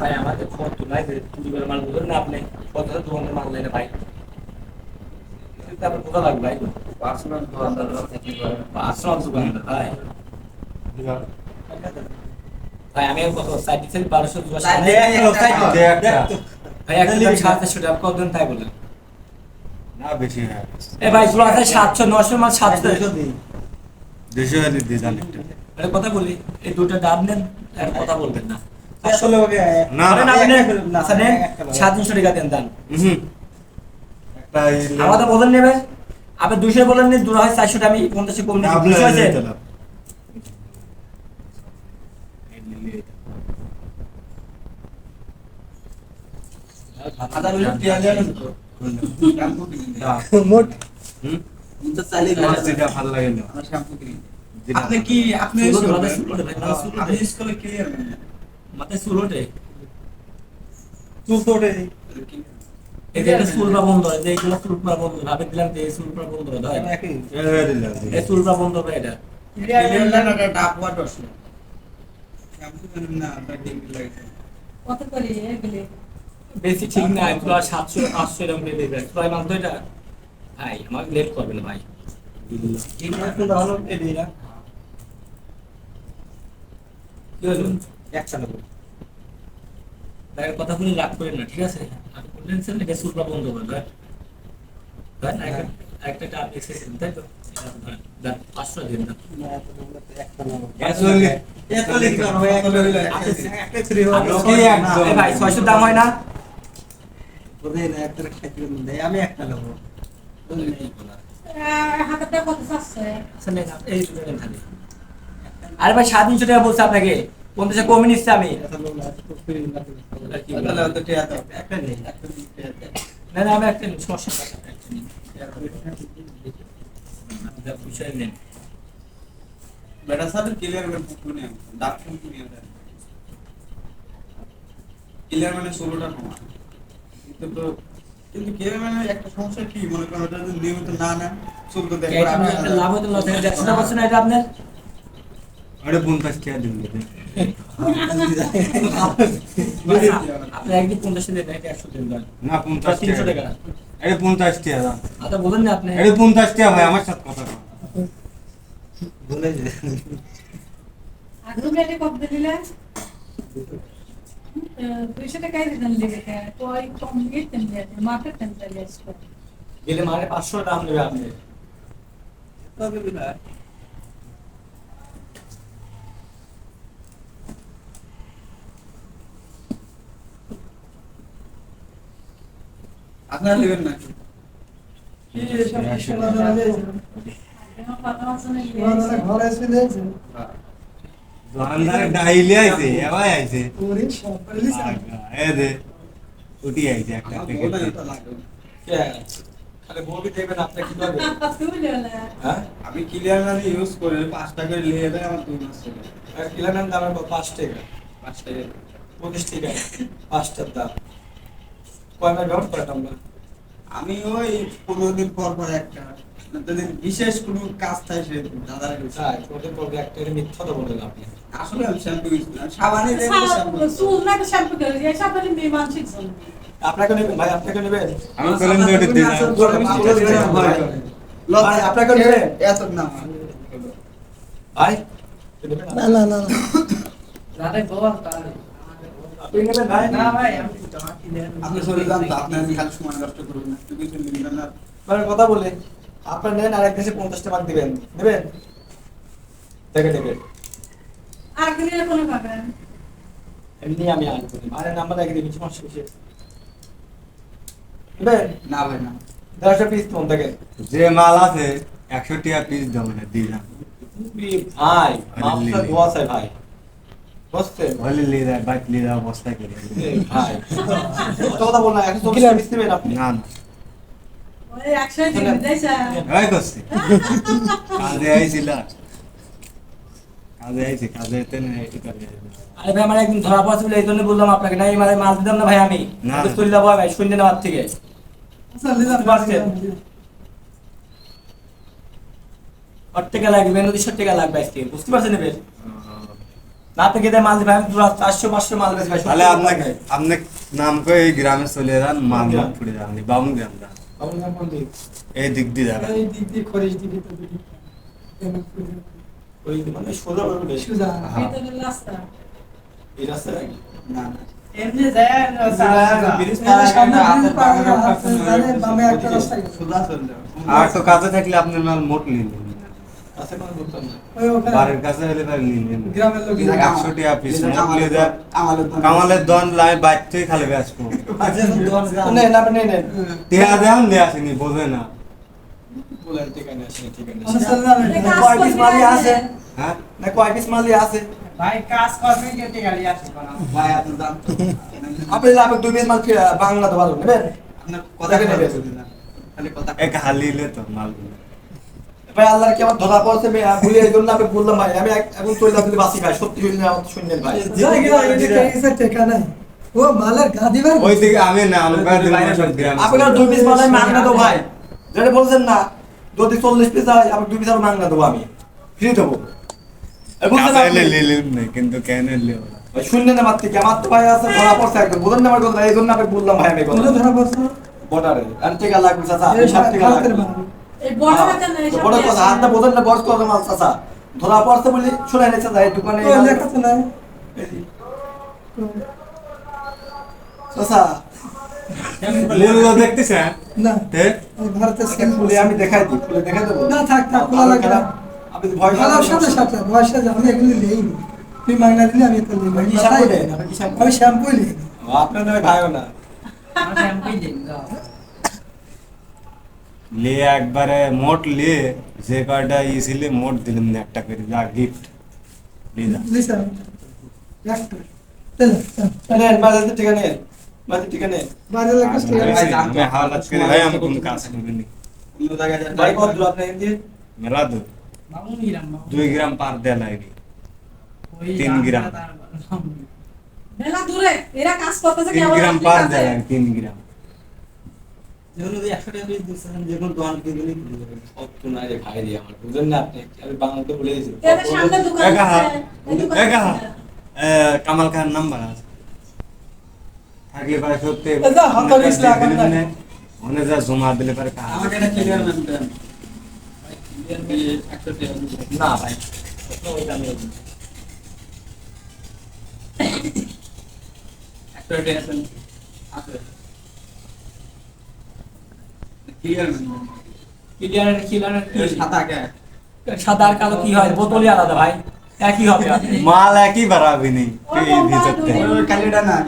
ভাই আমাদের ফোন তো নাই চুরি করে মাল বুঝলেন না আপনি কত মাল নেন ভাই? আপনার কোথা লাগবে ভাই? পার্সোনাল দোকানদার পার্সোনাল দোকানদার ভাই। ভাই আমি কত সাইড দিচ্ছি বারোশো। ভাই চারশো টাকা কতদিন তাই বলেন। না বেশি এ ভাই পুরো আছে সাতশো নশো মাল সাতশো। দেশে দিয়ে জানি একটা কথা বলি এই দুটো ডাব নেন আর কথা বলবেন না। আপনি আমাদের বদল নেবে। দুশো বলেন দু হয় আমি পঞ্চাশে কম ভালো লাগে না। কি আপনি। স্কুলে ক্লিয়ার মাথায় চুল ওঠে? চুল তো ওঠে এই যে চুল পা বন্ধ হয় যে এইগুলো চুল পা বন্ধ ভাবে দিলাম যে চুল পা বন্ধ ধরেন। এ দিলাম। এই চুল পা বন্ধ হবে এটা? ক্লিয়ার না না ডাব ওয়াট আসলে শ্যাম্পু কিনে না আপনার ডিগ্রি লাগে কত করে এগুলি বেশি ঠিক না একটু আর সাতশো পাঁচশো এরকম ছয় মাস এটা? ভাই আমাকে লেট করবে না ভাই। কি হলো? ভাইয়ের কথা শুনে রাগ করেন না ঠিক আছে? আপনি বললেন স্যার এটা বন্ধ ধরেন একটা একটা টাপ এক্সারসাইজ তাই তো পাঁচশো দিন ভাই ছয়শো দাম হয় না? আমি একটা নেব চাচ্ছে আচ্ছা। আরে ভাই সাড়ে তিনশো টাকা বলছে আপনাকে। পঞ্চাশে কমে নিচ্ছে আমি। কি। না না আমি একটা নিই, সমস্যা নেন। বেটা সাথে ক্লিয়ার করে পুনে ডাক ফোন ক্লিয়ার মানে ষোলোটা কমা কিন্তু তো কিন্তু ক্লিয়ার মানে একটা সমস্যা কি? মনে করেন ওটা যদি নিয়মিত না নেন চলতে দেখো লাভ হতো লস না। পারছেন এটা আপনার আরে পঞ্চাশ টাকা দিন আপনি একদিন পঞ্চাশে দেন একটা একশো দিন দেন না পঞ্চাশ তিনশো টাকা টাকা। আরে পঞ্চাশ টাকা আচ্ছা বলেন না আপনি। আরে পঞ্চাশ টাকা ভাই আমার সাথে কথা। আর তুমি এটা কত দিলে? দুইশো টাকাই দিতেন তো ওই আসলো গেলে মানে পাঁচশো দাম নেবে আপনি। আপনারা নেবেন না। আমার কথা আছে দোকানদার ডাইলে আইছে এবার আইছে। এ দে উঠি আইছে একটা প্যাকেট বলতে এটা লাগবে তাহলে বউকে দেখবেন আপনি কি করবেন হ্যাঁ? আমি ক্লিয়ার মানে ইউজ করে পাঁচ টাকা নিয়ে দেয় আমার দুই মাস চলে কিলানের দাম হবে পাঁচ টাকা। পাঁচ টাকা। পঁচিশ টাকা। পাঁচটার দাম। ব্যবহার আমি ওই পনেরো দিন পর পর একটা যদি বিশেষ কোনো কাজ থাকে সে দাদার হ্যাঁ ওদের পরে একটা মিথ্যা তো বলেন আপনি আসলে আমি শ্যাম্পু ইউজ করি সাবানে দিয়ে শ্যাম্পু চুল না শ্যাম্পু করে সাবানে আপনাকে নেবেন ভাই আপনাকে নেবেন আমি করেন যে ওটা দিলাম ভাই, আপনাকে নেবেন? এত না ভাই না না না কথা বলে আপনার নেন আর এক দেশে পঞ্চাশ টাকা দিবেন? নেবেন দেখে নেবেন। আর দিনে কোনো পাবেন এমনি আমি আনব আরে নাম্বার দেখে দিবি সমস্যা কিসে না ভাই না। দেড়শো পিস ফোন দেখেন যে মাল আছে একশো টাকা পিস দাম না দিলাম ভাই মাপটা। ভাই। বুঝছেন হলে লিয়ে যায় বাইক লিয়ে যায় অবস্থা করে ভাই। কথা বল না একশো চল্লিশ পিস নেবেন আপনি। না না। ওই একশো দিন দিয়েছে ভাই করছি। কাজে আইছিল কাজে আইছি কাজে তেন এটি করে আরে ভাই আমার একদিন ধরা পড়ছে এই জন্য বললাম আপনাকে না এই মানে মাল দিতাম না ভাই আমি। না। চলে যাব ভাই শূন্য নেওয়ার থেকে? ষাট টাকা লাগবে নদী ষাট টাকা লাগবে আজকে। বুঝতে পারছেন এবার? না থেকে দেয় মাল দিবে আমি চারশো পাঁচশো মাল বেশি ভাই তাহলে আপনাকে আপনি নাম করে এই গ্রামে চলে যান মাল ফুটে যান বামুন গ্রাম যান। আপনার কোন দিক? এই দিক দিয়ে যাবেন। এই দিক দিয়ে খরিশ দিকে তো ওই মানে সোজা বলব রাস্তা। এই রাস্তা নাকি? না না। এমনি যায় আর তো কাজে থাকলে আপনার মাল মোট নিয়ে। কামালের দন লাই খালি টিয়া দেন আসেনি বোঝে না। হ্যাঁ? আপনি লাভ দুই পিস মাল বাংলা তো ভালো নেবেন? কথা। খালি তো মালগুলো। ভাই আল্লাহর কি আমার ধরা পড়ছে? ভাই ভুলে এই জন্য আমি বললাম ভাই আমি এখন চলে যাচ্ছি বাসি ভাই সত্যি শুনলে আমার শুনলেন ভাই। টেকা নাই ও মালের গাদি ভাই। ওই দিকে আমি না আমরা দিন আপনার দুই পিস মাল আমি মাংনা দেবো ভাই। যেটা বলছেন না যদি চল্লিশ পিস হয় আমি দুই পিস আর মাংনা দেবো আমি। ফ্রি দেবো। কিন্তু কেন শুনলেন আমার থেকে। আমার তো ভাই আছে ধরা পড়ছে একদম। বলেন না আমার কথা? এই জন্য আমি বললাম ভাই আমি কথা। ধরা পড়ছো? বর্ডারে। আর টিকা লাগবে চাচা। সব লাগবে। বড় না বড় কথা হাতটা বোঝেন না বড় কথা মাল চাচা? ধরা পড়ছে বলি শুনে নিচ্ছে যাই দোকানে চাচা মূল্য দেখতেছেন না তে? এই ভারতের আজকে সিম আমি দেখাই দিই ফুলে দেখাই দেবো? না থাক থাক খোলা লাগবে না। আপনি ভয় সাথে সাথে বয়সে আমি এগুলি নেই। তুই মাংনা দিলে আমি তো নেই। আমি শ্যাম্পুই আপনার ভাইও না। লিয়ে একবারে মোট লিয়ে যে কয়টা ই ছিল মোট দিলেন না একটা করে। যা গিফট দূর দুই গ্রাম পার দেয়া লাগে তিন গ্রাম। মেলা দূরে এরা কাজ করতেছে তিন গ্রাম পার। দেয়া তিন গ্রাম। কামাল খান নাম্বার আছে। থাকলে পারে সত্যি। মনে যা জমা দিলে পারে কাজ। আমাকে একটা clear man দেন। ভাই, clear man একশো টাকা দিবেন। না ভাই ওই দামি হবে না। একশো টাকা দেন। আছে। Clear man দেন। ক্লিয়ার ক্লিয়ার কি সাদা কে? সাদা আর কালো কি হয় বোতলই আলাদা ভাই একই হবে মাল একই নি দুই থেকে। দিন। ওই কালিটা নাই।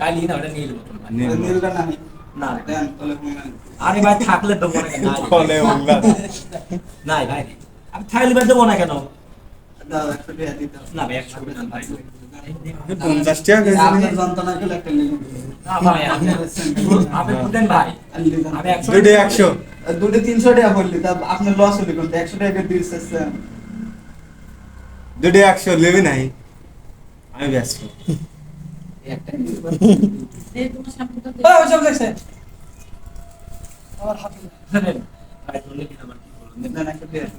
কালি না ওটা নীল বোতল নীল নীলটা নাই। না নেন। আরে ভাই থাকলে দেবো না কেন? নাই। নাই ভাই আমি থাকলে ভাই দেবো না কেন টাকা। না ভাই একশো দেন ভাই পঞ্চাশ টাকা নি? যন্ত্রণা করলে একটা। না ভাই দেন ভাই। আমি একশো দুটো একশো। দুটো তিনশো টাকা বললি তা আপনার লস হলে কিন্তু একশো টাকা দুটো একশো নেবি নাই। আমি ব্যস্ত। আমার হাতে ধরলে কি আবার কি বলুন দেন একশো টাকা আর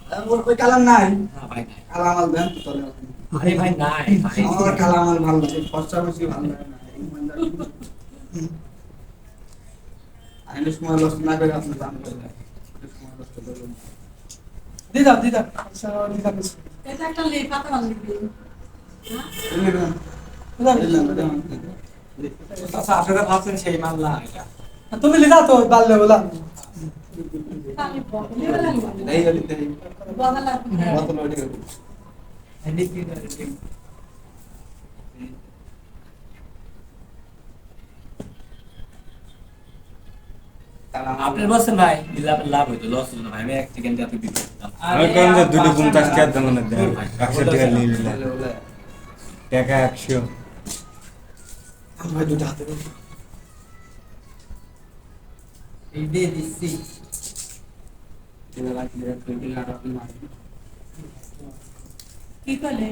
ওর- ওই কালার নাই। না ভাই দেন তো আরে ভাই নাই ভাই। আমার কালামাল ভালো লাগে ফর্সা বেশি ভালো লাগে না। আমি সময় লস না করে আপনি দাম করলেন সময় লস করলেন দিদা দিদা দিদা এটা একটা লেখা তো লিখবি হ্যাঁ? দিদা। আচ্ছা তুমি লিদা তো বাল্লে বলা। খালি বলে লাগবে এই হলি এই বলা লাগবে কত লড়ি হলি আপনি বলছেন ভাই লাভ লাভ হইতো লস হতো ভাই আমি এক সেকেন্ড যাতে দিতে আমি কোন যে দুটো পঞ্চাশ টাকা দেবো না দেয় একশো টাকা নিয়ে নিলাম। টাকা একশো। ভাই দুটো হাতে এই দিয়ে দিচ্ছি। এবার আর কি কি করলে